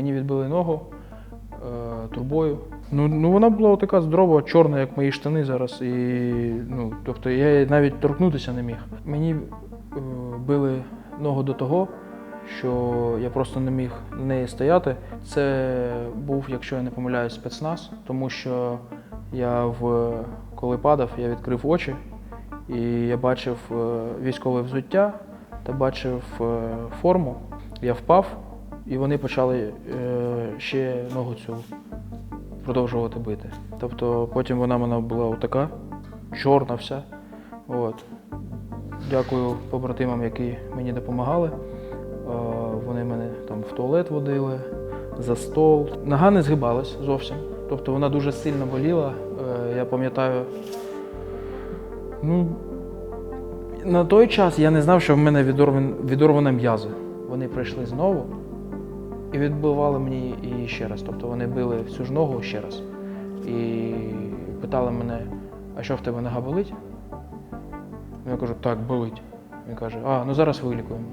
Мені відбили ногу е, трубою. Ну, ну вона була така здорова, чорна, як мої штани зараз. І, ну, тобто я навіть торкнутися не міг. Мені е, били ногу до того, що я просто не міг на неї стояти. Це був, якщо я не помиляюсь, спецназ, тому що я в коли падав, я відкрив очі і я бачив е, військове взуття та бачив е, форму. Я впав, і вони почали е, ще ногу цю продовжувати бити. Тобто потім вона мене була отака, чорна вся. От. Дякую побратимам, які мені допомагали. Е, Вони мене там в туалет водили, за стол. Нога не згибалась зовсім. Тобто вона дуже сильно боліла. Е, Я пам'ятаю. Ну, на той час я не знав, що в мене відорван, відорвані м'язи. Вони прийшли знову і відбивали мені і ще раз. Тобто вони били всю ж ногу ще раз. І питали мене, а що в тебе нога болить? Я кажу, так, болить. Він каже, а, ну зараз вилікуємо.